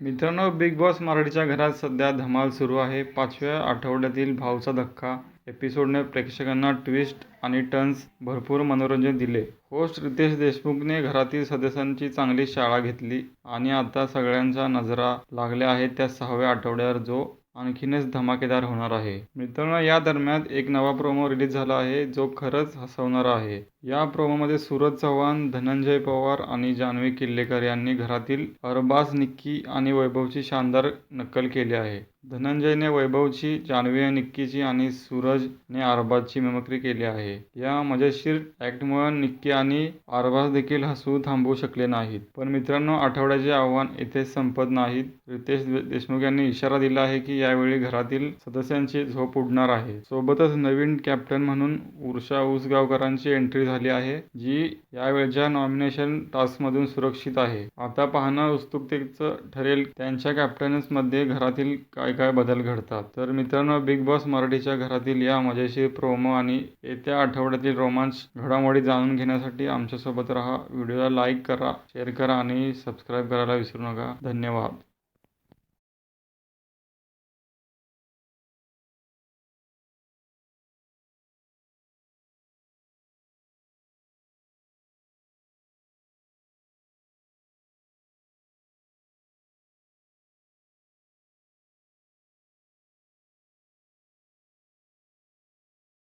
मित्रांनो big boss मराठीच्या घरात सध्या धमाल सुरू आहे. पाचव्या आठवड्यातील भावचा धक्का. एपिसोडने प्रेक्षकांना ट्विस्ट आणि टर्न्स भरपूर मनोरंजन दिले. होस्ट रितेश देशमुखने घरातील सदस्यांची चांगली शाळा घेतली आणि आता सगळ्यांच्या नजरा लागल्या आहेत त्या सहाव्या आठवड्यावर जो आणखीनच धमाकेदार होणार आहे. मित्रांनो या दरम्यान एक नवा प्रोमो रिलीज झाला आहे जो खरंच हसवणारा आहे. या प्रोमोमध्ये सूरज चव्हाण धनंजय पवार आणि जान्हवी किल्लेकर यांनी घरातील अरबाज निक्की आणि वैभवची शानदार नक्कल केली आहे. धनंजयने वैभवची जान्हवी निक्कीची आणि सूरजने अरबाजची मिमिक्री केली आहे. या मजेशीर ॲक्टमुळे निक्की आणि अरबाज देखील हसू थांबवू शकले नाहीत. पण मित्रांनो आठवड्याचे आव्हान येथे संपत नाहीत. रितेश देशमुख यांनी इशारा दिला आहे की यावेळी घरातील सदस्यांची झोप उडणार आहे. सोबतच नवीन कॅप्टन म्हणून उर्षा उसगावकरांची एंट्री झाली आहे जी यावेळच्या नॉमिनेशन टास्कमधून सुरक्षित आहे. आता पाहणं उत्सुकतेचं ठरेल त्यांच्या कॅप्टन्समध्ये घरातील काय काय बदल घडतात. तर मित्रांनो बिग बॉस मराठीच्या घरातील या मजेशीर प्रोमो आणि येत्या आठवड्यातील रोमांच घडामोडी जाणून घेण्यासाठी आमच्यासोबत राहा. व्हिडिओला लाईक करा शेअर करा आणि सबस्क्राईब करायला विसरू नका. धन्यवाद.